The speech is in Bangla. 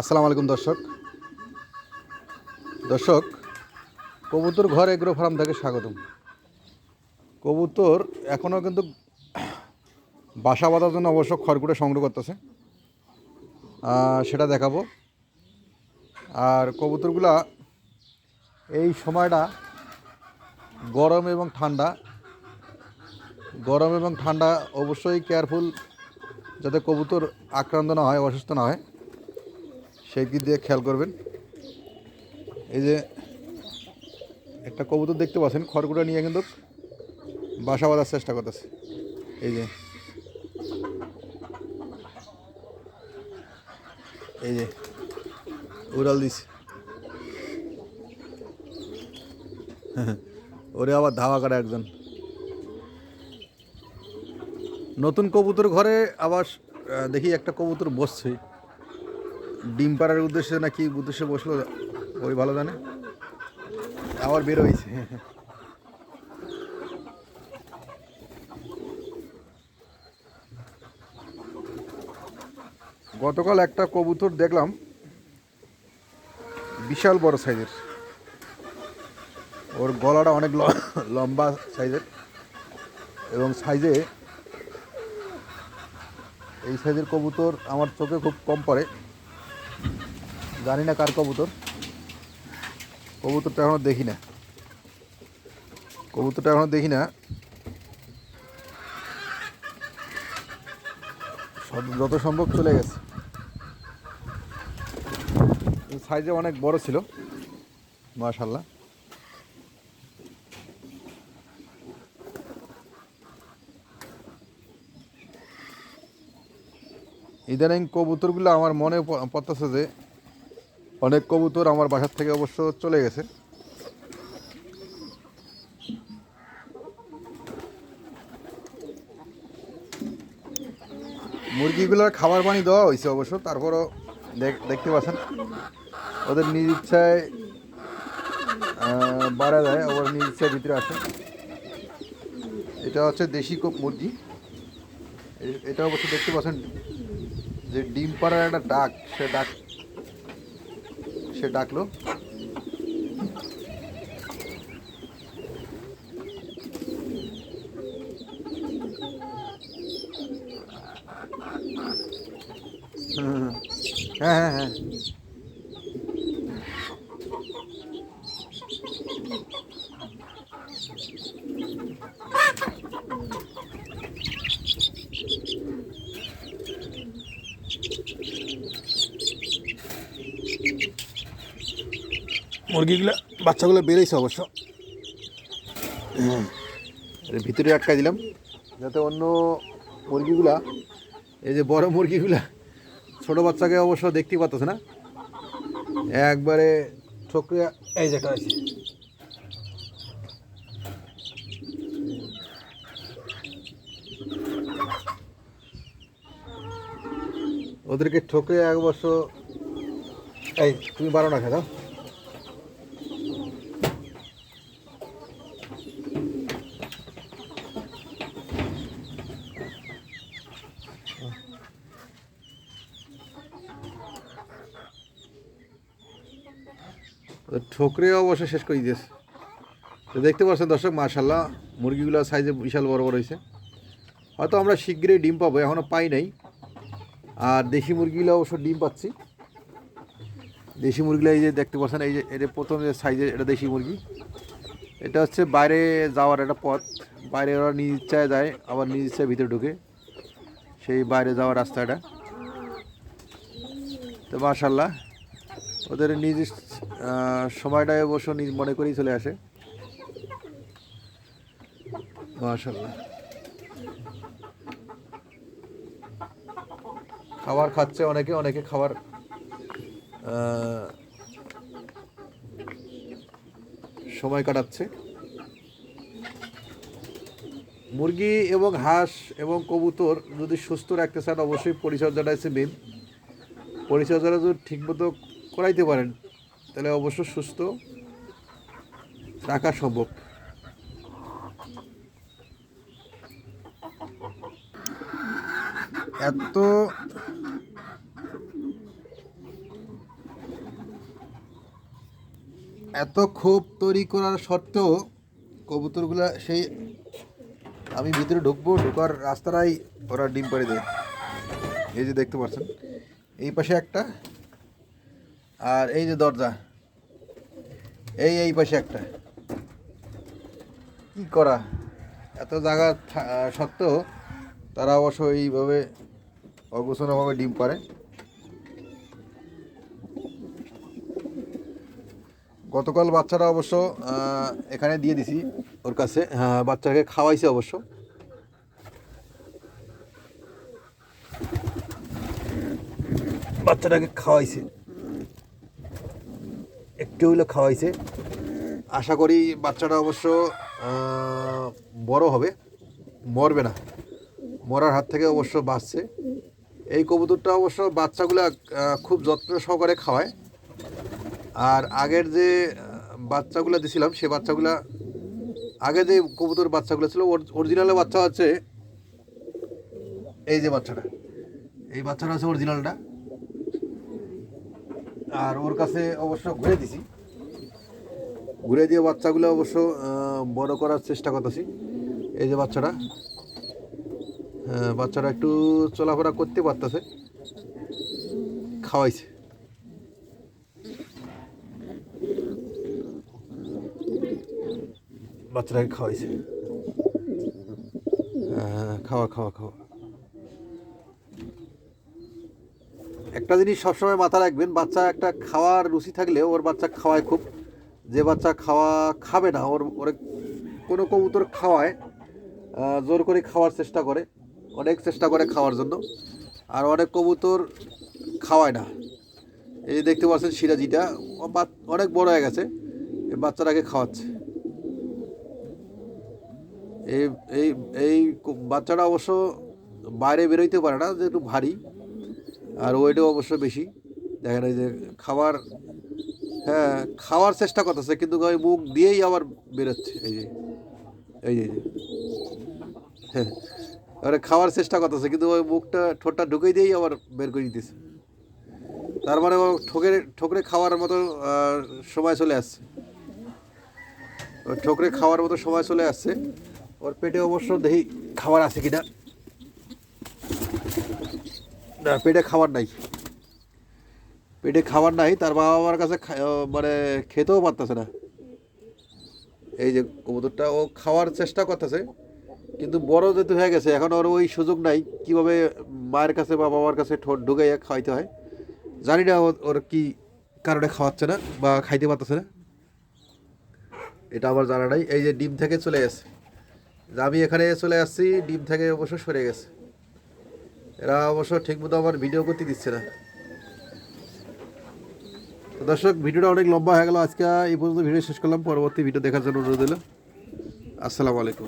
আসসালামু আলাইকুম, দর্শক। দর্শক, কবুতর ঘর এগ্রো ফার্ম থেকে স্বাগতম। কবুতর এখনও কিন্তু বাসা বাঁধার জন্য অবশ্য খড়কুটে সংগ্রহ করতেছে। সেটা দেখাবো। আর কবুতরগুলা এই সময়টা গরম এবং ঠান্ডা। গরম এবং ঠান্ডা অবশ্যই কেয়ারফুল যাতে কবুতর আক্রান্ত না হয়, অসুস্থ না হয়। সেই দিক দিয়ে খেয়াল করবেন। এই যে একটা কবুতর দেখতে পাচ্ছেন খড়গুটা নিয়ে কিন্তু বাসা বাঁধার চেষ্টা করতেছে। এই যে। এই যে, উড়াল দিছে। ওরে আবার ধাওয়া করে একজন। নতুন কবুতর ঘরে আবার দেখি একটা কবুতর বসছে। ডিম পাড়ার উদ্দেশ্যে না কি উদ্দেশ্যে বসল, ওই ভালো জানে? আবার বের হয়েছে। গতকাল একটা কবুতর দেখলাম, বিশাল বড় সাইজের। ওর গলাটা অনেক লম্বা সাইজের এবং সাইজে এই সাইজের কবুতর আমার চোখে খুব কম পড়ে। জানি না কার কবুতর। কবুতরটা এখনও দেখি না। কবুতরটা এখনও দেখি না। যত সম্ভব চলে গেছে। সাইজে অনেক বড় ছিল। মাশাল্লাহ ইদানিং কবুতরগুলো আমার মনে পড়তেছে যে অনেক কবুতর আমার বাসার থেকে অবশ্য চলে গেছে। মুরগিগুলোর খাবার পানি দেওয়া হয়েছে অবশ্য, তারপরও দেখ- দেখতে পাচ্ছেন। ওদের নিজ ইচ্ছায় বাড়া দেয় আবার নিজ ইচ্ছায় ভিতরে আসে। এটা হচ্ছে দেশি কোপ মুরগি। এটা অবশ্য দেখতে পাচ্ছেন যে ডিম পাড়ার একটা ডাক, সে ডাক সে ডাকলো হুম, হ্যাঁ হ্যাঁ মুরগিগুলো বাচ্চাগুলো বেড়েছে অবশ্য। হুম। এর ভিতরে আটকা দিলাম যাতে অন্য মুরগিগুলা এই যে বড় মুরগিগুলা ছোট বাচ্চাকে অবশ্য দেখতেই পাচ্ছ না। একবারে ঠকরে এই যেটা আছে ওদেরকে ঠকে এক বছর এই তুমি বারো না খেদাও ঠোকরে অবশ্য শেষ করে দিয়েছে। তো দেখতে পাচ্ছেন দর্শক মার্শাল্লাহ মুরগিগুলো সাইজে বিশাল বড় বড় হয়েছে হয়তো আমরা শীঘ্রই ডিম পাবো এখনও পাই নাই। আর দেশি মুরগিগুলো অবশ্য ডিম পাচ্ছি। দেশি মুরগিগুলো এই যে দেখতে পাচ্ছেন, এই যে এটা প্রথম যে সাইজের এটা দেশি মুরগি। এটা হচ্ছে বাইরে যাওয়ার একটা পথ। বাইরে ওরা নিজ ইচ্ছায় যায়, আবার নিজ ইচ্ছায় ভিতরে ঢুকে। সেই বাইরে যাওয়ার রাস্তাটা। তো মার্শাল্লাহ ওদের নিজ সময়টায় অবশ্য নিজ মনে করেই চলে আসে। মাশাল্লাহ খাবার খাচ্ছে অনেকে অনেকে খাবার সময় কাটাচ্ছে। মুরগি এবং হাঁস এবং কবুতর যদি সুস্থ রাখতে চান, অবশ্যই পরিচর্যাটা হচ্ছে মেন পরিচর্যাটা যদি ঠিকমতো করাইতে পারেন তাহলে অবশ্য সুস্থ। রাখা সম্ভব এত এত ক্ষোভ তৈরি করার সত্ত্বেও কবুতরগুলো সেই আমি ভিতরে ঢুকবো, ঢোকার রাস্তাটাই ওরা ডিম পাড়ে দেয়। এই যে দেখতে পাচ্ছেন, এই পাশে একটা আর এই যে দরজা, এই এই পাশে একটা। কি করা? এত জায়গা সত্ত্বেও তারা অবশ্য এইভাবে অগোছানোভাবে ডিম পারে গতকাল বাচ্চারা অবশ্য এখানে দিয়ে দিছি ওর কাছে বাচ্চাকে খাওয়াইছে অবশ্য। বাচ্চাটাকে খাওয়াইছে। একটু হইলে খাওয়াইছে। আশা করি বাচ্চাটা অবশ্য বড় হবে। মরবে না। মরার হাত থেকে অবশ্য বাঁচছে। এই কবুতরটা অবশ্য বাচ্চাগুলা খুব যত্ন সহকারে খাওয়ায়। আর আগের যে বাচ্চাগুলো দিছিলাম, সে বাচ্চাগুলা, আগে যে কবুতর বাচ্চাগুলো ছিল অরিজিনালের বাচ্চা হচ্ছে এই যে বাচ্চাটা। এই বাচ্চাটা হচ্ছে অরিজিনালটা আর ওর কাছে অবশ্য ঘুরে দিছি। ঘুরে দিয়ে বাচ্চাগুলো অবশ্য বড় করার চেষ্টা করতেছি। এই যে বাচ্চাটা বাচ্চারা একটু চলাফেরা করতে পারতেছে। খাওয়াইছে। বাচ্চাটাকে খাওয়াইছে। খাওয়া খাওয়া খাওয়া। একটা জিনিস সবসময় মাথা রাখবেন, বাচ্চা একটা খাওয়ার রুচি থাকলে ওর বাচ্চা খাওয়ায় খুব। যে বাচ্চা খাওয়া খাবে না, ওর, ওরে কোনো কবুতর খাওয়ায় জোর করে খাওয়ার চেষ্টা করে, অনেক চেষ্টা করে খাওয়ার জন্য। আর অনেক কবুতর খাওয়ায় না। এই যে দেখতে পাচ্ছেন সিরাজিটা অনেক বড় হয়ে গেছে, এই বাচ্চাটাকে খাওয়াচ্ছে। এই এই এই বাচ্চাটা অবশ্য বাইরে বেরোইতে পারে না যে একটু ভারী। আর ওয়েটও অবশ্য বেশি। দেখেন এই যে খাবার হ্যাঁ খাওয়ার চেষ্টা করতেছে, কিন্তু ওই মুখ দিয়েই আবার বেরোচ্ছে, এই যে এই যে। হ্যাঁ খাওয়ার চেষ্টা করতেছে, কিন্তু ওই মুখটা, ঠোঁটটা ঢুকিয়ে দিয়েই আবার বের করে দিতেছে তার মানে ও ঠোকরে ঠোকরে খাওয়ার মতো সময় চলে আসছে। ঠোকরে খাওয়ার মতো সময় চলে আসছে। ওর পেটে অবশ্য দেখি খাবার আছে কিনা না, পেটে খাবার নাই। পেটে খাবার নাই, তার বাবা মার কাছে মানে খেতেও পারতেছে না। এই যে কবুতরটা, ও খাওয়ার চেষ্টা করতেছে, কিন্তু বড় যেহেতু হয়ে গেছে, এখন ওর ওই সুযোগ নাই, কীভাবে মায়ের কাছে বা বাবার কাছে ঠোঁট ঢুকাইয়া খাওয়াইতে হয়। জানি না ওর কি কারণে খাওয়াচ্ছে না বা খাইতে পারতেছে না। এটা আমার জানা নাই। এই যে ডিম থেকে চলে গেছে। আমি এখানে চলে আসছি, ডিম থেকে অবশ্য সরে গেছে। এরা অবশ্য ঠিকমতো আমার ভিডিও করতে দিচ্ছে না। তো দর্শক, ভিডিওটা অনেক লম্বা হয়ে গেল। আজকে এই পর্যন্ত ভিডিও শেষ করলাম। পরবর্তী ভিডিও দেখার জন্য অনুরোধ দিলাম আসসালামু আলাইকুম।